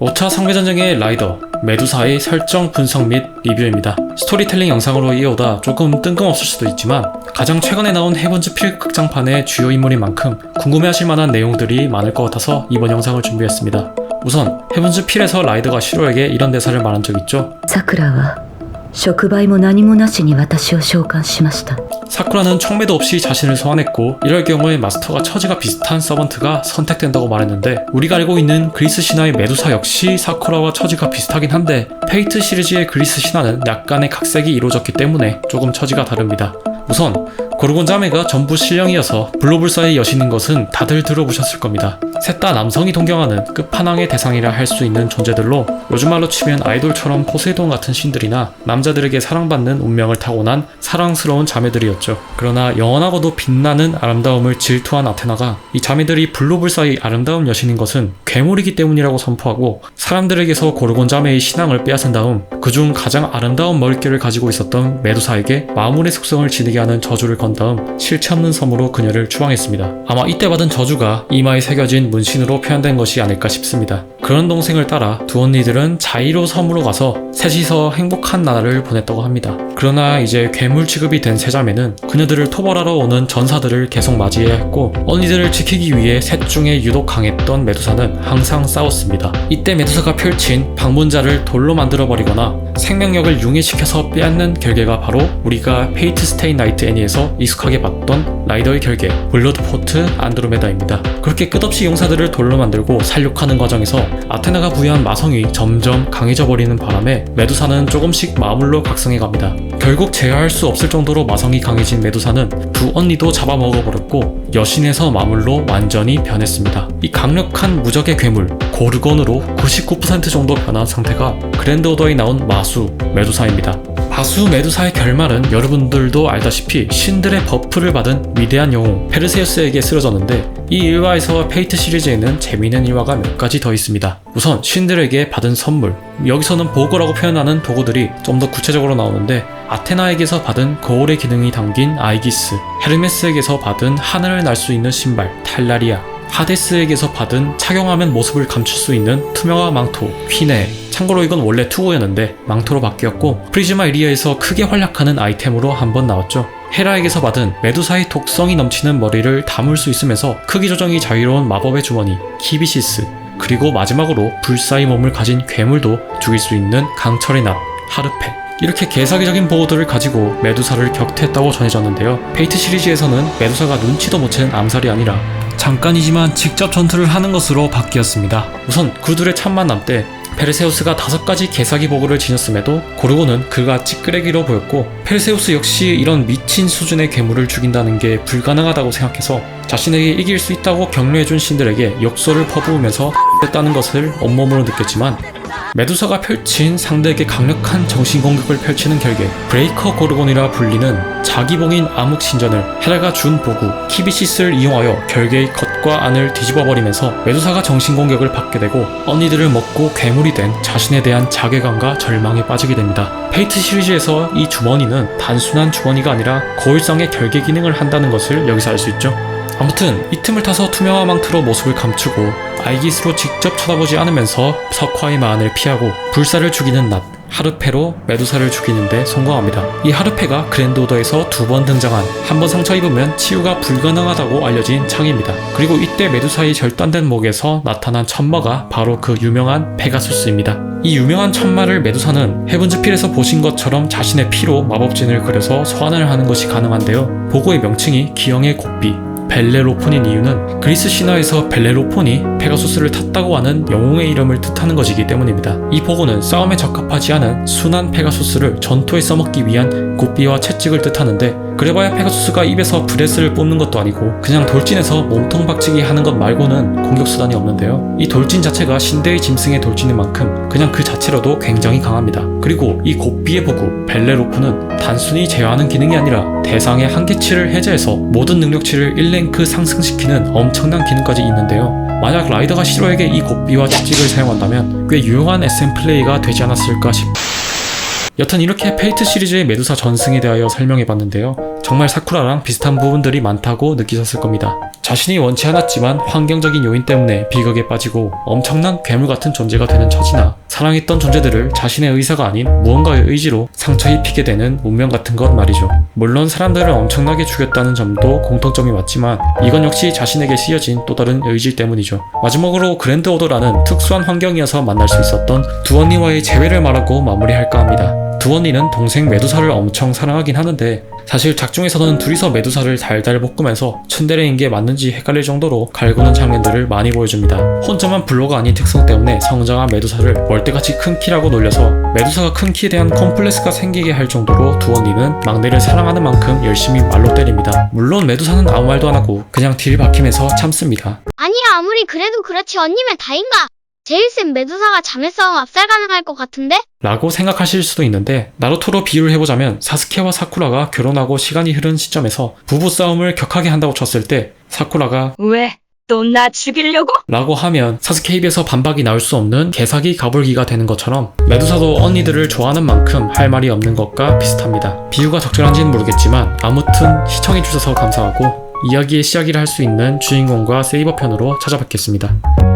5차 성계전쟁의 라이더, 메두사의 설정 분석 및 리뷰입니다. 스토리텔링 영상으로 이어오다 조금 뜬금없을 수도 있지만 가장 최근에 나온 해군즈 필 극장판의 주요 인물인 만큼 궁금해하실 만한 내용들이 많을 것 같아서 이번 영상을 준비했습니다. 우선 해븐즈 필에서 라이더가 시로에게 이런 대사를 말한 적 있죠. 사쿠라와 触媒も何もなしに私を召喚しました 사쿠라는 청매도 없이 자신을 소환했고 이럴 경우에 마스터가 처지가 비슷한 서번트가 선택된다고 말했는데 우리가 알고 있는 그리스 신화의 메두사 역시 사쿠라와 처지가 비슷하긴 한데 페이트 시리즈의 그리스 신화는 약간의 각색이 이루어졌기 때문에 조금 처지가 다릅니다. 우선 고르곤 자매가 전부 신령이어서 블로불사의 여신인 것은 다들 들어보셨을 겁니다. 셋 다 남성이 동경하는 끝판왕의 대상이라 할 수 있는 존재들로 요즘 말로 치면 아이돌처럼 포세이돈 같은 신들이나 남자들에게 사랑받는 운명을 타고난 사랑스러운 자매들이었죠. 그러나 영원하고도 빛나는 아름다움을 질투한 아테나가 이 자매들이 블로불사의 아름다운 여신인 것은 괴물이기 때문이라고 선포하고 사람들에게서 고르곤 자매의 신앙을 빼앗은 다음 그중 가장 아름다운 머릿결을 가지고 있었던 메두사에게 마물의 속성을 지니게 하는 저주를 건 다음 실체 없는 섬으로 그녀를 추앙했습니다. 아마 이때 받은 저주가 이마에 새겨진 문신으로 표현된 것이 아닐까 싶습니다. 그런 동생을 따라 두 언니들은 자이로 섬으로 가서 셋이서 행복한 나날을 보냈다고 합니다. 그러나 이제 괴물 취급이 된 세자매는 그녀들을 토벌하러 오는 전사들을 계속 맞이해야 했고 언니들을 지키기 위해 셋 중에 유독 강했던 메두사는 항상 싸웠습니다. 이때 메두사가 펼친 방문자를 돌로 만들어버리거나 생명력을 융해시켜서 빼앗는 결계가 바로 우리가 페이트 스테인 나이트 애니에서 익숙하게 봤던 라이더의 결계 블러드 포트 안드로메다입니다. 그렇게 끝없이 용사들을 돌로 만들고 살육하는 과정에서 아테나가 부여한 마성이 점점 강해져 버리는 바람에 메두사는 조금씩 마물로 각성해 갑니다. 결국 제어할 수 없을 정도로 마성이 강해진 메두사는 두 언니도 잡아먹어 버렸고 여신에서 마물로 완전히 변했습니다. 이 강력한 무적의 괴물 고르곤으로 99% 정도 변한 상태가 그랜드 오더에 나온 마수 메두사입니다. 마수 메두사의 결말은 여러분들도 알다시피 신들의 버프를 받은 위대한 영웅 페르세우스에게 쓰러졌는데 이 일화에서 페이트 시리즈에는 재미있는 일화가 몇 가지 더 있습니다. 우선 신들에게 받은 선물 여기서는 보고라고 표현하는 도구들이 좀 더 구체적으로 나오는데 아테나에게서 받은 거울의 기능이 담긴 아이기스 헤르메스에게서 받은 하늘을 날 수 있는 신발 탈라리아 하데스에게서 받은 착용하면 모습을 감출 수 있는 투명화 망토 퀴네. 참고로 이건 원래 투구였는데 망토로 바뀌었고 프리즈마 이리아에서 크게 활약하는 아이템으로 한번 나왔죠. 헤라에게서 받은 메두사의 독성이 넘치는 머리를 담을 수 있으면서 크기 조정이 자유로운 마법의 주머니 키비시스 그리고 마지막으로 불사의 몸을 가진 괴물도 죽일 수 있는 강철의 납 하르페. 이렇게 개사기적인 보호들을 가지고 메두사를 격퇴했다고 전해졌는데요. 페이트 시리즈에서는 메두사가 눈치도 못 채는 암살이 아니라 잠깐이지만 직접 전투를 하는 것으로 바뀌었습니다. 우선 그들의 첫 만남 때 페르세우스가 다섯 가지 개사기 보고를 지녔음에도 고르고는 그가 찌끄레기로 보였고 페르세우스 역시 이런 미친 수준의 괴물을 죽인다는 게 불가능하다고 생각해서 자신에게 이길 수 있다고 격려해준 신들에게 욕설을 퍼부으면서 했다는 것을 온몸으로 느꼈지만 메두사가 펼친 상대에게 강력한 정신 공격을 펼치는 결계 브레이커 고르곤이라 불리는 자기봉인 암흑 신전을 헤라가 준 보구 키비시스를 이용하여 결계의 겉과 안을 뒤집어버리면서 메두사가 정신 공격을 받게 되고 언니들을 먹고 괴물이 된 자신에 대한 자괴감과 절망에 빠지게 됩니다. 페이트 시리즈에서 이 주머니는 단순한 주머니가 아니라 고일성의 결계 기능을 한다는 것을 여기서 알 수 있죠. 아무튼 이 틈을 타서 투명화 망토로 모습을 감추고 아이기스로 직접 쳐다보지 않으면서 석화의 마안을 피하고 불사를 죽이는 낫 하르페로 메두사를 죽이는데 성공합니다. 이 하르페가 그랜드 오더에서 두 번 등장한 한 번 상처 입으면 치유가 불가능하다고 알려진 창입니다. 그리고 이때 메두사의 절단된 목에서 나타난 천마가 바로 그 유명한 페가수스입니다. 이 유명한 천마를 메두사는 헤븐즈필에서 보신 것처럼 자신의 피로 마법진을 그려서 소환을 하는 것이 가능한데요. 보고의 명칭이 기형의 고삐 벨레로폰인 이유는 그리스 신화에서 벨레로폰이 페가수스를 탔다고 하는 영웅의 이름을 뜻하는 것이기 때문입니다. 이 보고는 싸움에 적합하지 않은 순한 페가수스를 전투에 써먹기 위한 고삐와 채찍을 뜻하는데 그래봐야 페가수스가 입에서 브레스를 뽑는 것도 아니고 그냥 돌진해서 몸통 박치기 하는 것 말고는 공격 수단이 없는데요. 이 돌진 자체가 신대의 짐승의 돌진인 만큼 그냥 그 자체로도 굉장히 강합니다. 그리고 이 고삐의 보구 벨레로프는 단순히 제어하는 기능이 아니라 대상의 한계치를 해제해서 모든 능력치를 1랭크 상승시키는 엄청난 기능까지 있는데요. 만약 라이더가 시로에게 이 고삐와 채찍을 사용한다면 꽤 유용한 SM 플레이가 되지 않았을까 싶 여튼 이렇게 페이트 시리즈의 메두사 전승에 대하여 설명해봤는데요. 정말 사쿠라랑 비슷한 부분들이 많다고 느끼셨을 겁니다. 자신이 원치 않았지만 환경적인 요인 때문에 비극에 빠지고 엄청난 괴물 같은 존재가 되는 처지나 사랑했던 존재들을 자신의 의사가 아닌 무언가의 의지로 상처 입히게 되는 운명 같은 것 말이죠. 물론 사람들을 엄청나게 죽였다는 점도 공통점이 맞지만 이건 역시 자신에게 씌어진 또 다른 의지 때문이죠. 마지막으로 그랜드 오더라는 특수한 환경이어서 만날 수 있었던 두언니와의 재회를 말하고 마무리할까 합니다. 두언니는 동생 메두사를 엄청 사랑하긴 하는데 사실 작중에서는 둘이서 메두사를 달달 볶으면서 츤데레인 게 맞는지 헷갈릴 정도로 갈구는 장면들을 많이 보여줍니다. 혼자만 블로가 아닌 특성 때문에 성장한 메두사를 멀때같이 큰 키라고 놀려서 메두사가 큰 키에 대한 컴플렉스가 생기게 할 정도로 두언니는 막내를 사랑하는 만큼 열심히 말로 때립니다. 물론 메두사는 아무 말도 안 하고 그냥 딜 박히면서 참습니다. 아니 아무리 그래도 그렇지 언니면 다인가? 제일 센 메두사가 자매 싸움 압살 가능할 것 같은데? 라고 생각하실 수도 있는데 나루토로 비유를 해보자면 사스케와 사쿠라가 결혼하고 시간이 흐른 시점에서 부부싸움을 격하게 한다고 쳤을 때 사쿠라가 왜? 또 나 죽이려고? 라고 하면 사스케 입에서 반박이 나올 수 없는 개사기 가불기가 되는 것처럼 메두사도 언니들을 좋아하는 만큼 할 말이 없는 것과 비슷합니다. 비유가 적절한지는 모르겠지만 아무튼 시청해주셔서 감사하고 이야기의 시작이라 할 수 있는 주인공과 세이버 편으로 찾아뵙겠습니다.